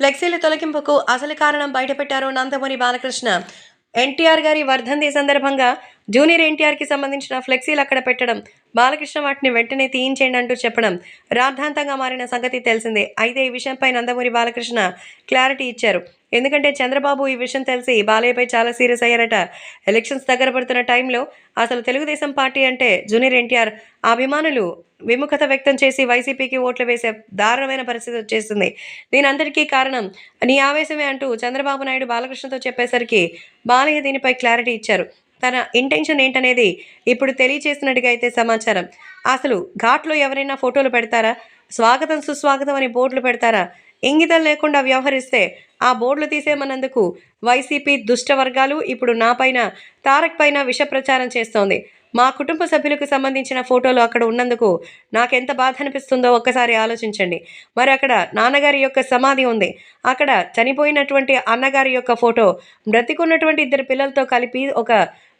ఫ్లెక్సీల తొలగింపుకు అసలు కారణం బయటపెట్టారు నందమూరి బాలకృష్ణ. ఎన్టీఆర్ గారి వర్ధంతి సందర్భంగా జూనియర్ ఎన్టీఆర్కి సంబంధించిన ఫ్లెక్సీలు అక్కడ పెట్టడం బాలకృష్ణ వాటిని వెంటనే తీయించేయండి అంటూ చెప్పడం రాద్ధాంతంగా మారిన సంగతి తెలిసిందే. అయితే ఈ విషయంపై నందమూరి బాలకృష్ణ క్లారిటీ ఇచ్చారు. ఎందుకంటే చంద్రబాబు ఈ విషయం తెలిసి బాలయ్యపై చాలా సీరియస్ అయ్యారట. ఎలక్షన్స్ దగ్గర పడుతున్న టైంలో అసలు తెలుగుదేశం పార్టీ అంటే జూనియర్ ఎన్టీఆర్ అభిమానులు విముఖత వ్యక్తం చేసి వైసీపీకి ఓట్లు వేసే దారుణమైన పరిస్థితి వచ్చేసింది. దీని అందరికీ కారణం నీ ఆవేశమే అంటూ చంద్రబాబు నాయుడు బాలకృష్ణతో చెప్పేసరికి బాలయ్య దీనిపై క్లారిటీ ఇచ్చారు. తన ఇంటెన్షన్ ఏంటనేది ఇప్పుడు తెలియచేసినట్టుగా అయితే సమాచారం. అసలు ఘాట్లో ఎవరైనా ఫోటోలు పెడతారా? స్వాగతం సుస్వాగతం అని బోర్డులు పెడతారా? ఇంగితం లేకుండా వ్యవహరిస్తే ఆ బోర్డులు తీసేమన్నందుకు వైసీపీ దుష్ట వర్గాలు ఇప్పుడు నా పైన తారక్ పైన విష ప్రచారం చేస్తోంది. మా కుటుంబ సభ్యులకు సంబంధించిన ఫోటోలు అక్కడ ఉన్నందుకు నాకెంత బాధ అనిపిస్తుందో ఒక్కసారి ఆలోచించండి. మరి అక్కడ నాన్నగారి యొక్క సమాధి ఉంది. అక్కడ చనిపోయినటువంటి అన్నగారి యొక్క ఫోటో బ్రతికున్నటువంటి ఇద్దరు పిల్లలతో కలిపి ఒక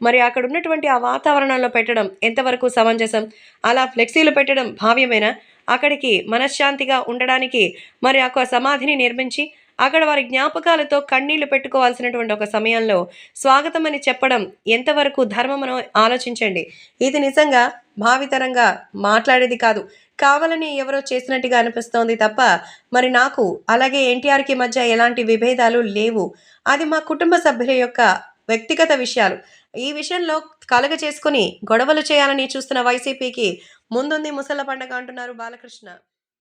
మరి అక్కడ ఉన్నటువంటి ఆ వాతావరణంలో పెట్టడం ఎంతవరకు సమంజసం? అలా ఫ్లెక్సీలు పెట్టడం భావ్యమేనా? అక్కడికి మనశ్శాంతిగా ఉండడానికి మరి ఒక సమాధిని నిర్మించి అక్కడ వారి జ్ఞాపకాలతో కన్నీళ్ళు పెట్టుకోవాల్సినటువంటి ఒక సమయంలో స్వాగతం అని చెప్పడం ఎంతవరకు ధర్మమనో ఆలోచించండి. ఇది నిజంగా భావితరంగా మాట్లాడేది కాదు. కావాలని ఎవరో చేసినట్టుగా అనిపిస్తోంది తప్ప మరి నాకు అలాగే ఎన్టీఆర్కి మధ్య ఎలాంటి విభేదాలు లేవు. అది మా కుటుంబ సభ్యుల యొక్క వ్యక్తిగత విషయాలు. ఈ విషయంలో కలగ చేసుకుని గొడవలు చేయాలని చూస్తున్న వైసీపీకి ముందుంది ముసల పండగ అంటున్నారు బాలకృష్ణ.